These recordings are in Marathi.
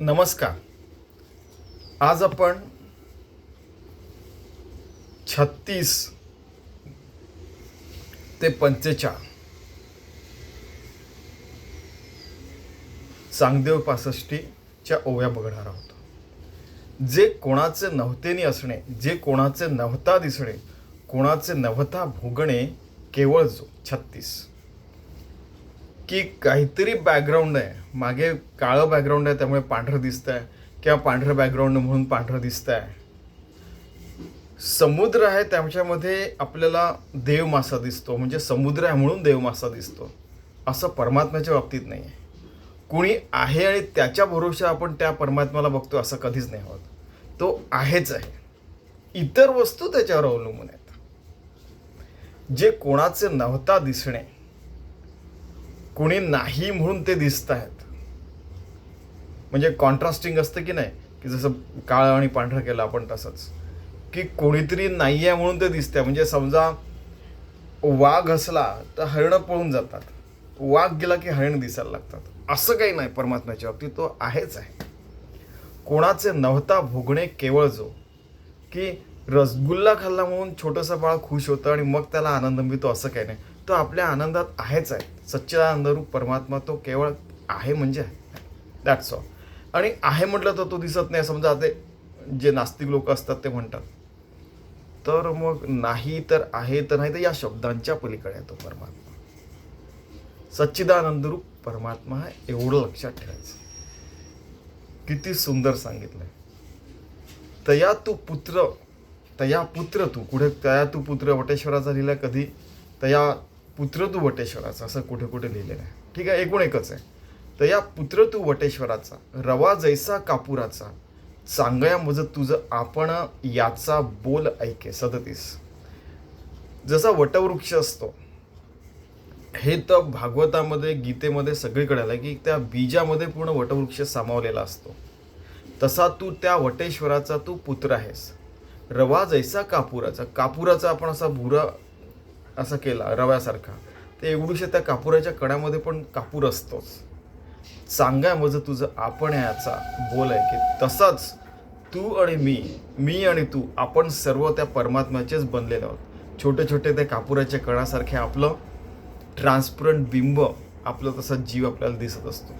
नमस्कार. आज आपण छत्तीस ते पंचेचाळ चांगदेव पासष्टीच्या ओव्या बघणार आहोत. जे कोणाचे नव्हतेनी असणे जे कोणाचे नव्हता दिसणे कोणाचे नव्हता भोगणे केवळ जो छत्तीस. की काहीतरी बॅकग्राऊंड आहे. मागे काळं बॅकग्राऊंड आहे त्यामुळे पांढरं दिसत आहे किंवा पांढरं बॅकग्राऊंड म्हणून पांढरं दिसत आहे समुद्र आहे त्याच्यामध्ये आपल्याला देव मासा दिसतो. म्हणजे समुद्र आहे म्हणून देव मासा दिसतो. असं परमात्म्याच्या बाबतीत नाही आहे कुणी आहे आणि त्याच्या भरोशा आपण त्या परमात्म्याला बघतो असं कधीच नाही होत. तो आहेच आहे. इतर वस्तू त्याच्यावर अवलंबून आहेत. जे कोणाचे नव्हता दिसणे कुणी नाही म्हणून ते दिसत आहेत. म्हणजे कॉन्ट्रास्टिंग असतं की नाही? की जसं काळं आणि पांढरं केलं आपण तसंच. की कोणीतरी नाही आहे म्हणून ते दिसतंय. म्हणजे समजा वाघ असला तर हरणं पळून जातात. वाघ गेला की हरण दिसायला लागतात. असं काही नाही परमात्म्याच्या बाबतीत. तो आहेच आहे. कोणाचे नव्हता भोगणे केवळ जो. की रसगुल्ला खाल्ला म्हणून छोटंसं बाळ खुश होतं आणि मग त्याला आनंद मिळतो असं काही नाही. तो आपल्या आनंदात आहेच आहे. सच्चिदानंदरूप परमात्मा तो केवळ आहे म्हणजे आहे. दॅट्स ऑल आणि आहे म्हटलं तर तो दिसत नाही. समजा ते जे नास्तिक लोक असतात ते म्हणतात. तर मग नाही तर आहे तर नाही तर या शब्दांच्या पलीकडे आहे तो परमात्मा. सच्चिदानंदरूप परमात्मा हा एवढं लक्षात ठेवायचं. किती सुंदर सांगितलंय. तया तू पुत्र तया पुत्र तू. कुठे तया तू पुत्र? वटेश्वराचा लिहिला कधी? तया पुत्र तू वटेश्वराचा असं कुठे कुठे लिहिलेलं आहे. ठीक आहे? एकूण एकच आहे. तर या पुत्र तू वटेश्वराचा रवा जैसा कापुराचा सांगया मज तुझं आपण याचा बोल ऐके सदतीस. जसा वटवृक्ष असतो हे तर भागवतामध्ये गीतेमध्ये सगळीकडे आलं की त्या बीजामध्ये पूर्ण वटवृक्ष सामावलेला असतो. तसा तू त्या वटेश्वराचा तू पुत्र आहेस. रवा जैसा कापुराचा कापुराचा आपण असा भुरा असा केला रव्यासारखा. ते एवढूशे त्या कापुराच्या कड्यामध्ये पण कापूर असतोच. सांगाय माझं तुझं आपण याचा बोल आहे की तसाच तू आणि मी मी आणि तू आपण सर्व त्या परमात्म्याचेच बनलेले आहोत. छोटे छोटे त्या कापुराच्या कणासारखे आपलं ट्रान्सपरंट बिंब आपलं तसा जीव आपल्याला दिसत असतो.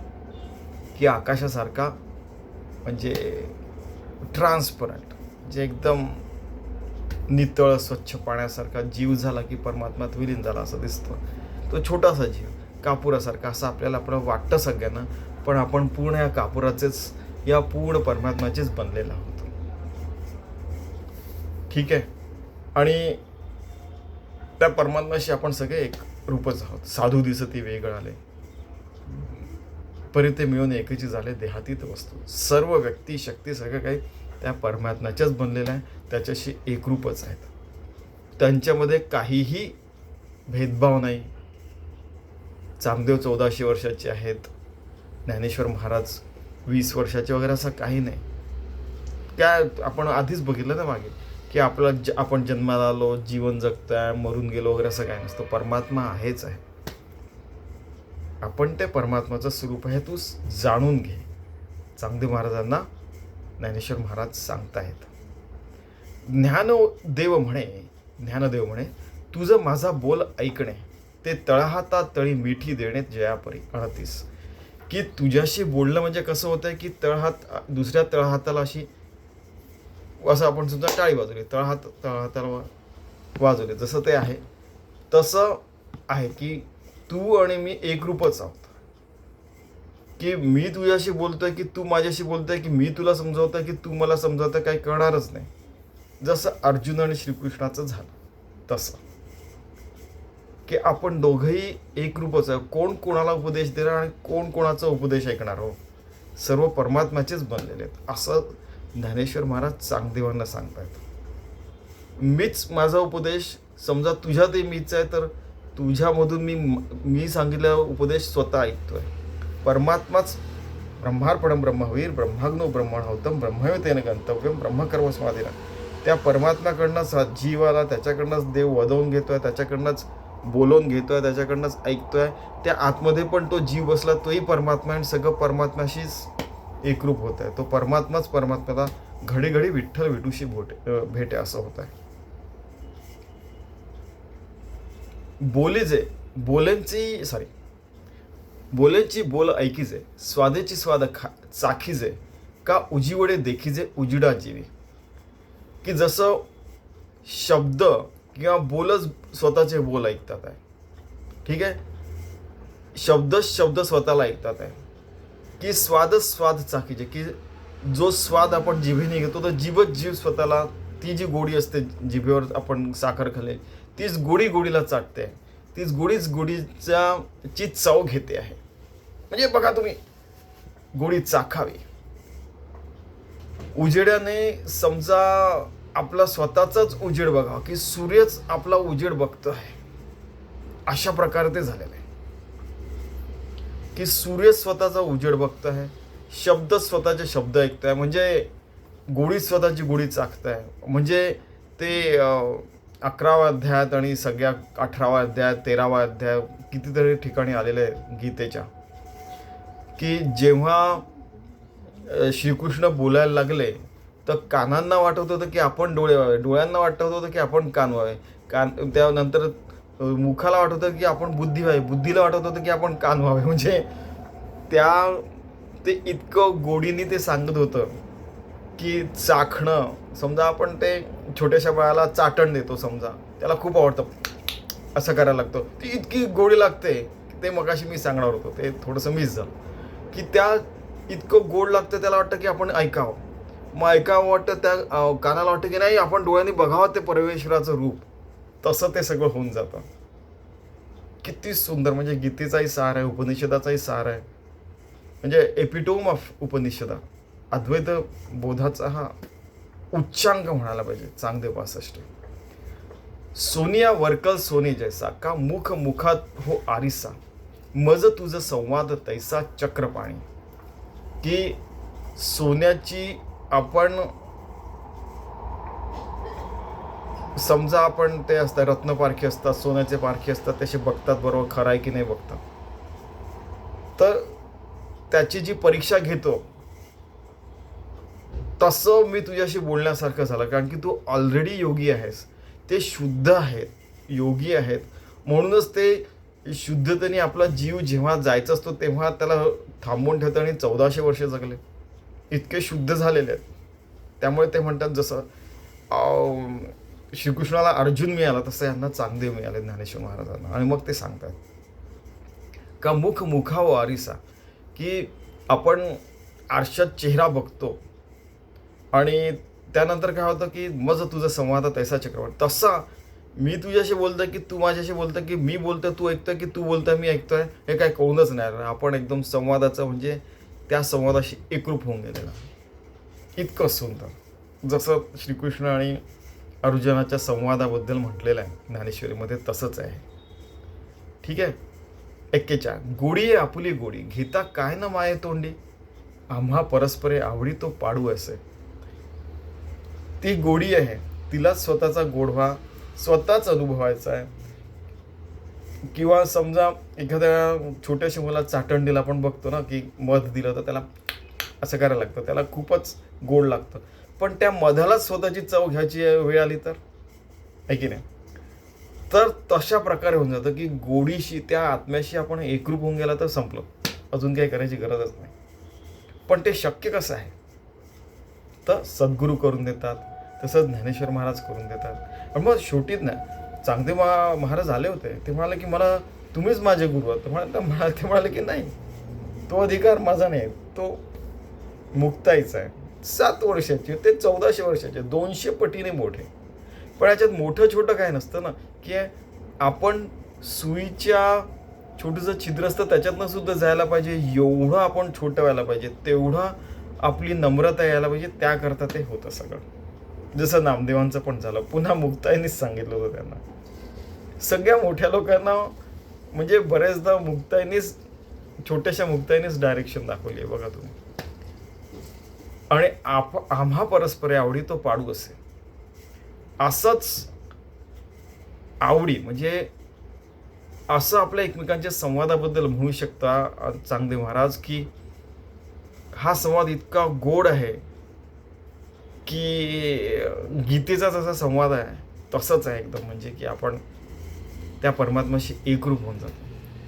की आकाशासारखा म्हणजे ट्रान्सपरंट जे एकदम नितळ स्वच्छ पाण्यासारखा जीव झाला की परमात्मात विलीन झाला असं दिसतं. तो छोटासा जीव कापुरासारखा असं आपल्याला आपलं वाटतं सगळ्यांना पण आपण पूर्ण या कापुराचेच या पूर्ण परमात्म्याचेच बनलेला आहोत. ठीक आहे? आणि त्या परमात्म्याशी आपण सगळे एक रूपच आहोत. साधू दिसती वेगळ आले परी ते मिळून एकची झाले देहातीत वस्तू. सर्व व्यक्ती शक्ती सगळं काही त्या परमात्म्याच्याच बनलेल्या आहे त्याच्याशी एकरूपच आहेत. त्यांच्यामध्ये काहीही भेदभाव नाही. चामदेव चौदाशे वर्षाचे आहेत. ज्ञानेश्वर महाराज वीस वर्षाचे वगैरे असं काही नाही. त्या आपण आधीच बघितलं ना मागे की आपला ज आपण जन्माला आलो जीवन जगतोय मरून गेलो वगैरे असं काय नसतं. परमात्मा आहेच आहे. आपण ते परमात्माचं स्वरूप आहे तू जाणून घे. चांगदेव महाराजांना ज्ञानेश्वर महाराज सांगतायत ज्ञानदेव म्हणे ज्ञानदेव म्हणे तुझं माझा बोल ऐकणे ते तळहाता तळी मिठी देणे जयापरी अडतीस. की तुझ्याशी बोलणं म्हणजे कसं होतं की तळहात दुसऱ्या तळहाताला अशी असं आपण सुद्धा टाळी वाजवली तळहात तळहाताला वाजवले जसं ते आहे तसं आहे की तू आणि मी एकरूपच आहोत. की मी तुझ्याशी बोलतोय की तू माझ्याशी बोलतोय की मी तुला समजवतोय की तू मला समजवतोय काही कळणारच नाही. जसं अर्जुन आणि श्रीकृष्णाचं झालं तसं. की आपण दोघंही एकरूपच आहे. कोण कोणाला उपदेश देणार आणि कोण कोणाचा उपदेश ऐकणार हो? सर्व परमात्म्याचेच बनलेले आहेत. असं ज्ञानेश्वर महाराज चांगदेवांना सांगतायत. मीच माझा उपदेश समजा तुझ्यातही मीच आहे तर तुझ्यामधून मी मी सांगितलेला उपदेश स्वतः ऐकतोय. परमात्माच ब्रह्मार्पणम ब्रह्मवीर ब्रह्माग्नो ब्रह्मणहोतम ब्रह्मवेतेन गंतव्यम ब्रह्मकर्म समाधीला. त्या परमात्म्याकडनंच जीवाला त्याच्याकडनंच देव वदवून घेतोय त्याच्याकडनंच बोलवून घेतोय त्याच्याकडनंच ऐकतोय. त्या आतमध्ये पण तो जीव बसला तोही परमात्मा आणि सगळं परमात्म्याशीच एकरूप होत आहे तो परमात्माच परमात्म्याला घडी घडी विठ्ठल विठूशी भोटे भेटे असं होत आहे बोले जे बोलेंची सॉरी बोलेची बोल ऐकीजे स्वादेची स्वाद खा चाखीजे का उजीवडे देखीजे उजिडा जीवी. की जसं शब्द किंवा बोलच स्वतःचे बोल ऐकतात आहे. ठीक आहे? शब्दच शब्द स्वतःला ऐकतात आहे. की स्वादच स्वाद चाकीचे की जो स्वाद आपण जिभेने घेतो तर जीवच जीव स्वतःला ती जी गोडी असते जिभेवर आपण साखर खाल्ली तीच गोडी गोडीला चाटते. तीच गोडीच गोडीच्या ची चव घेते आहे. म्हणजे बघा तुम्ही गोडी चाखावी. उजेड्याने समजा आपला स्वतःचाच उजेड बघा की सूर्यच आपला उजेड बघतो आहे अशा प्रकारे ते झालेलं आहे. की सूर्य स्वतःचा उजेड बघत आहे शब्द स्वतःचे शब्द ऐकतोय म्हणजे गोडी स्वतःची गोडी चाखताय म्हणजे ते अं, अकराव्या अध्यायात आणि सगळ्या अठराव्या अध्याय तेरावा अध्याय कितीतरी ठिकाणी आलेले आहेत गीतेच्या. की जेव्हा श्रीकृष्ण बोलायला लागले तर कानांना वाटत होतं की आपण डोळे व्हावे डोळ्यांना वाटत होतं की आपण कान व्हावे. कान त्यानंतर मुखाला वाटत होतं की आपण बुद्धी व्हावी. बुद्धीला वाटत होतं की आपण कान व्हावे. म्हणजे त्या ते इतकं गोडीने ते सांगत होतं. की चाखणं. समजा आपण ते छोट्याशा बाळाला चाटण देतो समजा. त्याला खूप आवडतं. असं करायला लागतं. ती इतकी गोडी लागते ते मगाशी मी सांगणार होतो. ते थोडंसं मिस झालं. की त्या इतकं गोड लागतं त्याला वाटतं की आपण ऐकावं. मग ऐकावं वाटतं त्या कानाला वाटतं की नाही आपण डोळ्यांनी बघावं ते परमेश्वराचं रूप. तसं ते सगळं होऊन जातं. किती सुंदर. म्हणजे गीतेचाही सार आहे उपनिषदाचाही सार आहे. म्हणजे एपिटोम ऑफ उपनिषदा. अद्वैत बोधाचा हा उच्चांक म्हणायला पाहिजे चांगदेव पासष्ट सोनिया वर्कल सोने जैसा का मुख मुखात हो आरिसा मज तुझ संवाद तैसा चक्रपाणी. की सोन्याची आपण समजा आपण ते असतात रत्नपारखी असतात सोन्याचे पारखी असतात तसे बघतात बरोबर खरं आहे की नाही बघतात. तर त्याची जी परीक्षा घेतो तसं मी तुझ्याशी बोलण्यासारखं झालं कारण की तू ऑलरेडी योगी आहेस. ते शुद्ध आहेत योगी आहेत. म्हणूनच ते शुद्धतेने आपला जीव जेव्हा जायचा असतो तेव्हा त्याला थांबवून ठेवतं आणि चौदाशे वर्ष जगले. इतके शुद्ध झालेले आहेत. त्यामुळे ते म्हणतात जसं श्रीकृष्णाला अर्जुन मिळाला तसं यांना चांगदेव मिळाले ज्ञानेश्वर महाराजांना. आणि मग ते सांगतात. का मुख मुखाव आरिसा की आपण आरशात चेहरा बघतो आणि त्यानंतर काय होतं की मज तुझा संवाद तैसा चक्रवर्ती. तसा मी तुझ्याशी बोलतोय की तू माझ्याशी बोलतं की मी बोलतोय तू ऐकतोय की तू बोलतोय मी ऐकतोय हे काय कळूनच नाही आपण एकदम संवादाचं म्हणजे त्या संवादाशी एकरूप होऊन गेलेला इतकं सुंदर जसं श्रीकृष्ण आणि अर्जुनाच्या संवादाबद्दल म्हटलेलं आहे ज्ञानेश्वरीमध्ये तसंच आहे. ठीक आहे? एक्केच्या गोडी आहे आपुली गोडी. घेता काय ना माये तोंडी? आम्हा परस्परे आवडी तो पाडू असे. ती गोडी आहे. तिलाच स्वतःचा गोडवा स्वतःच अनुभवायचा आहे. किंवा समजा एखाद्या छोट्याशा मुला चाटंडीला आपण बघतो ना की मध दिलं तर त्याला असं करायला लागतं. त्याला खूपच गोड लागतं. पण त्या मधालाच स्वतःची चव घ्यायची वेळ आली तर? आहे की नाही? तर तशा प्रकारे होऊन जातं की गोडीशी त्या आत्म्याशी आपण एकरूप होऊन गेला तर संपलं. अजून काही करायची गरजच नाही. पण ते शक्य कसं आहे? तर सद्गुरू करून देतात तसंच ज्ञानेश्वर महाराज करून देतात. पण मग शेवटीच ना चांगदेव मा महाराज आले होते. ते म्हणाले की मला तुम्हीच माझे गुरु आहात. म्हणाले म्हणाले ते म्हणाले की नाही. तो अधिकार माझा नाही. तो मुक्ताईचा आहे. सात वर्षाचे ते चौदाशे वर्षाचे दोनशे पटीने मोठे. पण याच्यात मोठं छोटं काय नसतं ना की आपण सुईच्या छोटंसं छिद्र असतं त्याच्यातनं सुद्धा जायला पाहिजे. एवढं आपण छोटं व्हायला पाहिजे. तेवढं आपली नम्रता यायला पाहिजे. त्याकरता ते होतं सगळं. जसं नामदेवांचं पण झालं पुन्हा मुक्ताईनीच सांगितलं होतं त्यांना. सगळ्या मोठ्या लोकांना म्हणजे बऱ्याचदा मुक्ताईनेच छोट्याशा मुक्ताईनेच डायरेक्शन दाखवली आहे बघा तुम्ही. आणि आप आम्हा परस्पर आवडी तो पाडू असे. असंच आवडी म्हणजे असं आपल्या एकमेकांच्या संवादाबद्दल म्हणू शकता चांगदेव महाराज की हा संवाद इतका गोड आहे की गीतेचा जसा संवाद आहे तसंच आहे एकदम म्हणजे की आपण त्या परमात्माशी एकरूप होऊन जातो.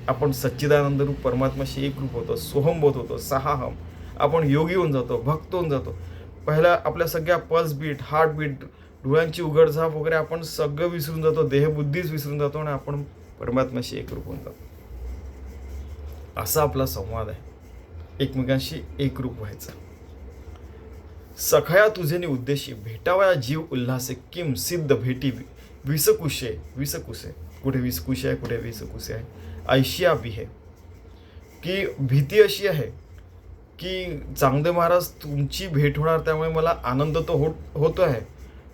आपण सच्चिदानंद रूप परमात्माशी एकरूप होतो सोहमबोध होतो सहाहम. आपण योगी होऊन जातो भक्त होऊन जातो. पहिला आपल्या सगळ्या पल्स बीट हार्ट बीट डोळ्यांची उघडझाप वगैरे आपण सगळं विसरून जातो देहबुद्धीच विसरून जातो आणि आपण परमात्म्याशी एकरूप होऊन जातो. असा आपला संवाद आहे. एकमेकांशी एकरूप व्हायचा. सखया तुझेने उद्देशी भेटावया जीव उल्हासे किम सिद्ध भेटी विसकुशे विसकुसे कुठे विसकुशे आहे कुठे विसकुसे आहे? ऐशिया विहे की भीती अशी आहे की चांगदेव महाराज तुमची भेट होणार त्यामुळे मला आनंद तर हो होतो आहे.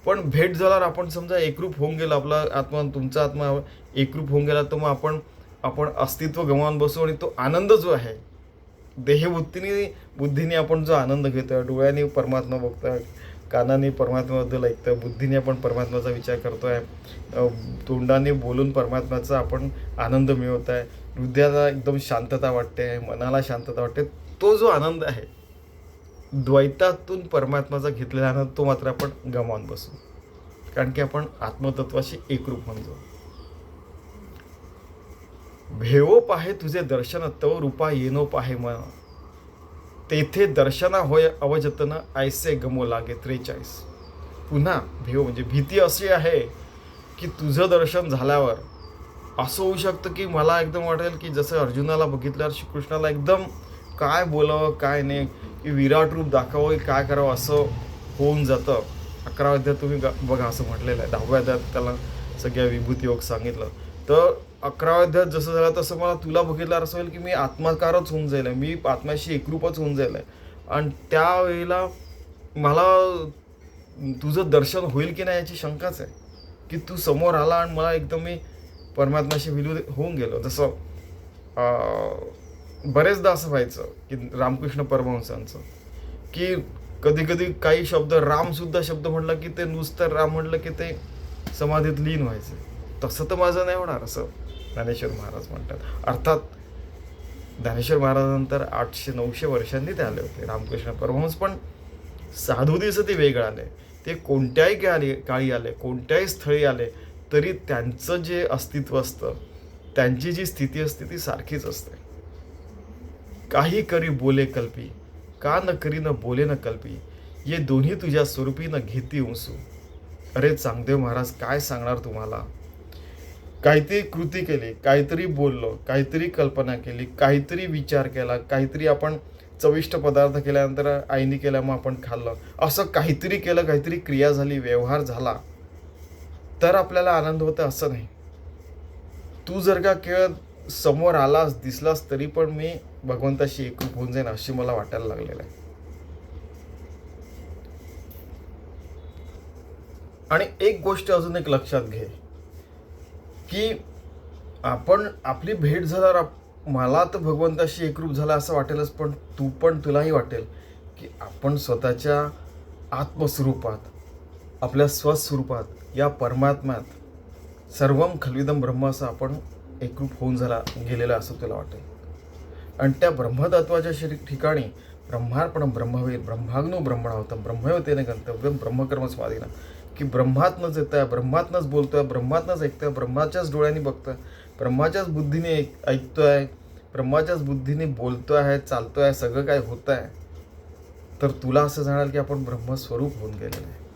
पण भेट झाल्यावर आपण समजा एकरूप होऊन गेलो आपला आत्मा तुमचा आत्मा एकरूप होऊन गेला तर मग आपण आपण अस्तित्व गमावून बसू आणि तो आनंद जो आहे देहबुद्धीने बुद्धीने आपण जो आनंद घेतो डोळ्याने परमात्मा बघतोय कानाने परमात्म्याबद्दल ऐकतं बुद्धीने आपण परमात्म्याचा विचार करतोय आहे तोंडाने बोलून परमात्म्याचा आपण आनंद मिळवत आहे हृदयाला एकदम शांतता वाटते मनाला शांतता वाटते तो जो आनंद आहे द्वैतातून परमात्माचा घेतलेला आनंद तो मात्र आपण गमावून बसू. कारण की आपण आत्मतत्वाशी एकरूप होऊन जाऊ भेवो पाहे तुझे दर्शन तव रूपा येनो पाहे मन. तेथे दर्शना होय अवजतन ऐसे गमो लागे त्रेचाळीस. पुन्हा भेव म्हणजे भीती अशी आहे की तुझं दर्शन झाल्यावर असं होऊ शकतं की मला एकदम वाटेल की जसं अर्जुनाला बघितल्यावर श्रीकृष्णाला एकदम काय बोलावं काय नाही की विराट रूप दाखवावं की काय करावं असं होऊन जातं. अकरा अध्यात तुम्ही ग- बघा असं म्हटलेलं आहे. दहाव्या अध्यात त्याला सगळ्या विभूती योग सांगितलं. तर अकराव्या अध्यात जसं झालं तसं मला तुला बघितलं असं होईल की मी आत्माकारच होऊन जाईल मी आत्म्याशी एकरूपच होऊन जाईल आणि त्यावेळेला मला तुझं दर्शन होईल की नाही याची शंकाच आहे. की तू समोर आला आणि मला एकदम मी परमात्म्याशी विलू होऊन गेलो. जसं बरेचदा असं व्हायचं की रामकृष्ण परमहंसांचं की कधी कधी काही शब्द रामसुद्धा शब्द म्हटलं की ते नुसतं राम म्हटलं की ते समाधीत लीन व्हायचं. तसं तर माझं नाही होणार असं. ज्ञानेश्वर महाराज म्हणतात. अर्थात ज्ञानेश्वर महाराजांतर आठशे नऊशे वर्षांनी ते आले होते. रामकृष्ण परमहंस पण साधू दिवस ते वेगळं आले. ते कोणत्याही काळी काळी आले कोणत्याही स्थळी आले तरी त्यांचं जे अस्तित्व असतं त्यांची जी स्थिती असते ती सारखीच असते. काही करी बोले कल्पी का न करी न बोले न कल्पी ये दोन्ही तुझ्या स्वरूपी न घेती उंसू. अरे चांगदेव महाराज काय सांगणार तुम्हाला? काहीतरी कृती केली काहीतरी बोललो काहीतरी कल्पना केली काहीतरी विचार केला काहीतरी आपण चविष्ट पदार्थ केल्यानंतर आईने केल्या मग आपण खाल्लं. असं काहीतरी केलं काहीतरी क्रिया झाली व्यवहार झाला तर आपल्याला आनंद होतं असं नाही. तू जर का केवळ समोर आलास दिसलास तरी पण मी भगवंताशी एकरूप होऊन जाईन अशी मला वाटायला लागलेलं आहे. आणि एक गोष्ट अजून एक लक्षात घे. की आपण आपली भेट झाल्यावर मला तर भगवंताशी एकरूप झाला असं वाटेलच पण तू पण तुलाही वाटेल की आपण स्वतःच्या आत्मस्वरूपात आपल्या स्वस्वरूपात या परमात्म्यात सर्वम खलविदम ब्रह्म असं आपण एकरूप होऊन झाला गेलेलं असं तुला वाटेल. आणि त्या ब्रह्मतत्वाच्या शरी ठिकाणी ब्रह्मार्पण ब्रह्मवेद ब्रह्माग्नो ब्रह्मणावतम ब्रह्मवतेने गंतव्यम ब्रह्मकर्म स्वाधीनं. की ब्रह्मातनंच येतोय ब्रह्मातनंच बोलतोय ब्रह्मातनंच आहे ब्रह्माच्याच डोळ्यांनी आहे ब्रह्माच्याच बुद्धीने ऐक- ऐकतो आहे ब्रह्माच्याच बुद्धीने बोलतो आहे चालतो आहे सगळं काय होत आहे तर तुला असं जाणार की आपण ब्रह्मस्वरूप होऊन गेलेलं आहे.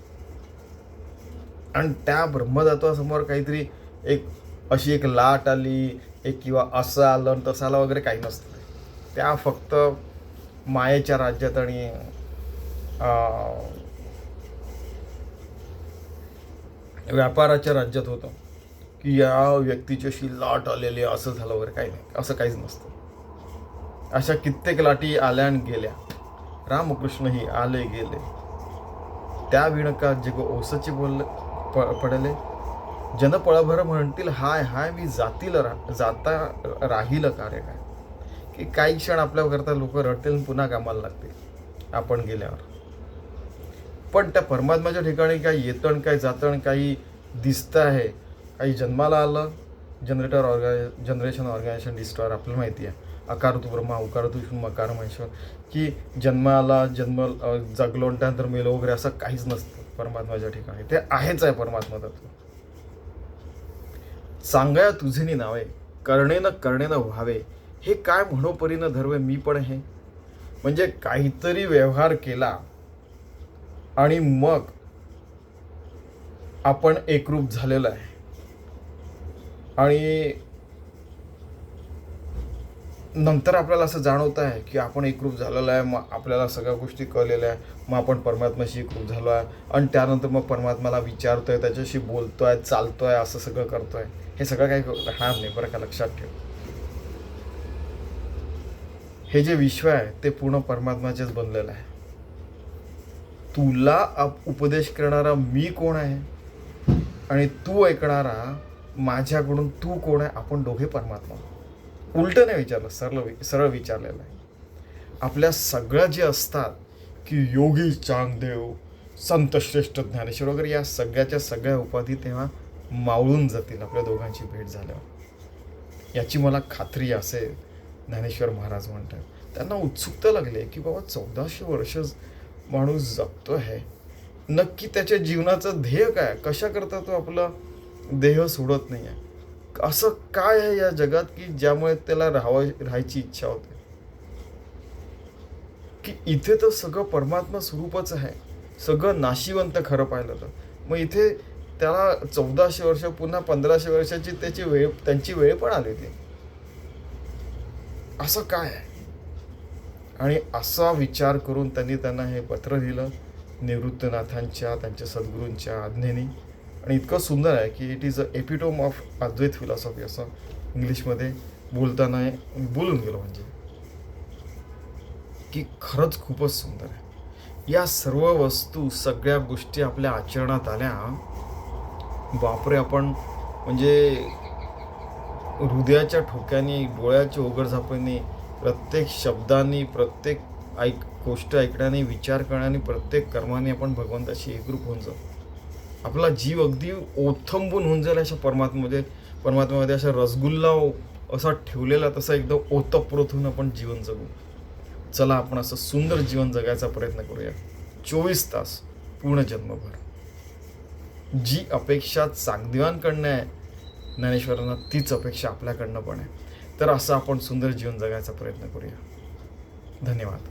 आणि त्या ब्रह्मतत्वासमोर काहीतरी एक अशी एक लाट आली एक किंवा असं आलं आणि तसं आलं वगैरे काही नसतं. त्या फक्त मायेच्या राज्यात आणि अं, व्यापाराच्या राज्यात होतं. की या व्यक्तीची अशी लाट आलेली असं झालं वगैरे काही नाही. असं काहीच नसतं. अशा कित्येक लाटी आल्या आणि गेल्या. रामकृष्णही आले गेले. त्या विणका जग ओसची बोलले प पडले. जन पळभर म्हणतील हाय हाय मी जातील रा जाता राहील कार्य काय? की काही क्षण आपल्याकरता लोक रडतील पुन्हा कामाला लागतील. आपण गेल्यावर. पण त्या परमात्म्याच्या ठिकाणी काही येतं आणि काही जातं आणि काही दिसतं आहे काही जन्माला आलं generator organise generation organisation destroyer आपल्याला माहिती आहे. अकार तू ब्रह्मा उकार तू विष्णू मकार महेश्वर. की जन्माला जन्म जगलो आणि त्यानंतर मेलो वगैरे असं काहीच नसतं परमात्माच्या ठिकाणी. ते आहेच आहे परमात्मा तत्व. सांगाया तुझे नावे करणेनं करणेनं व्हावे हे काय म्हणोपरीनं धरवे मी पण हे म्हणजे काहीतरी व्यवहार केला आणि मग आपण एकरूप झालेलं आहे. आणि नंतर आपल्याला असं जाणवत आहे की आपण एकरूप झालेलं आहे मग आपल्याला सगळ्या गोष्टी कळलेल्या आहे मग आपण परमात्म्याशी एकरूप झालो आहे आणि त्यानंतर मग परमात्माला विचारतोय त्याच्याशी बोलतोय चालतोय असं सगळं करतोय. हे सगळं काही राहणार नाही बरं का? लक्षात ठेव. हे जे विश्व आहे ते पूर्ण परमात्माचेच बनलेलं आहे. तुला उपदेश करणारा मी कोण आहे? आणि तू ऐकणारा माझ्याकडून तू कोण आहे? आपण दोघे परमात्मा. उलट नाही विचारलं सरळ वि- सरळ विचारलेलं आहे. आपल्या सगळ्या जे असतात की योगी चांगदेव संत श्रेष्ठ ज्ञानेश्वर वगैरे या सगळ्याच्या सगळ्या उपाधी तेव्हा मावळून जातील आपल्या दोघांची भेट झाल्यावर. याची मला खात्री असेल ज्ञानेश्वर महाराज म्हणतात. त्यांना उत्सुकता लागली की बाबा चौदाशे वर्ष माणूस जगतो आहे नक्की त्याच्या जीवनाचं ध्येय काय? कशा करता तो आपला देह सोडत नाही आहे असं काय आहे या जगात की ज्यामुळे त्याला राहावं राहायची इच्छा होते? की इथे तर सगळं परमात्मा स्वरूपच आहे. सगळं नाशिवंत खरं पाहिलं तर. मग इथे त्याला चौदाशे वर्ष पुन्हा पंधराशे वर्षाची त्याची वेळ त्यांची वेळ पण आली होती. असं काय आहे? आणि असा विचार करून त्यांनी त्यांना हे पत्र लिहिलं निवृत्तनाथांच्या त्यांच्या सद्गुरूंच्या आज्ञेने. आणि इतकं सुंदर आहे की it is a epitome of Advaita philosophy असं इंग्लिशमध्ये बोलताना हे बोलून गेलो म्हणजे. की खरंच खूपच सुंदर आहे. या सर्व वस्तू सगळ्या गोष्टी आपल्या आचरणात आल्या. बापरे आपण म्हणजे हृदयाच्या ठोक्याने डोळ्याच्या ओघडझापांनी प्रत्येक शब्दांनी प्रत्येक ऐक गोष्ट ऐकण्याने विचार करण्याने प्रत्येक कर्माने आपण भगवंताशी एकरूप होऊन जाऊ. आपला जीव अगदी ओथंबून होऊन जाईल अशा परमात्म्यामध्ये परमात्म्यामध्ये अशा रसगुल्ला असा ठेवलेला तसा एकदम ओतप्रोत होऊन आपण जीवन जगू. चला आपण असं सुंदर जीवन जगायचा प्रयत्न करूया. चोवीस तास पूर्ण जन्मभर. जी अपेक्षा चांगदिवांकडनं आहे ज्ञानेश्वरांना तीच अपेक्षा आपल्याकडनं पण आहे. तर असं आपण सुंदर जीवन जगायचा प्रयत्न करूया. धन्यवाद.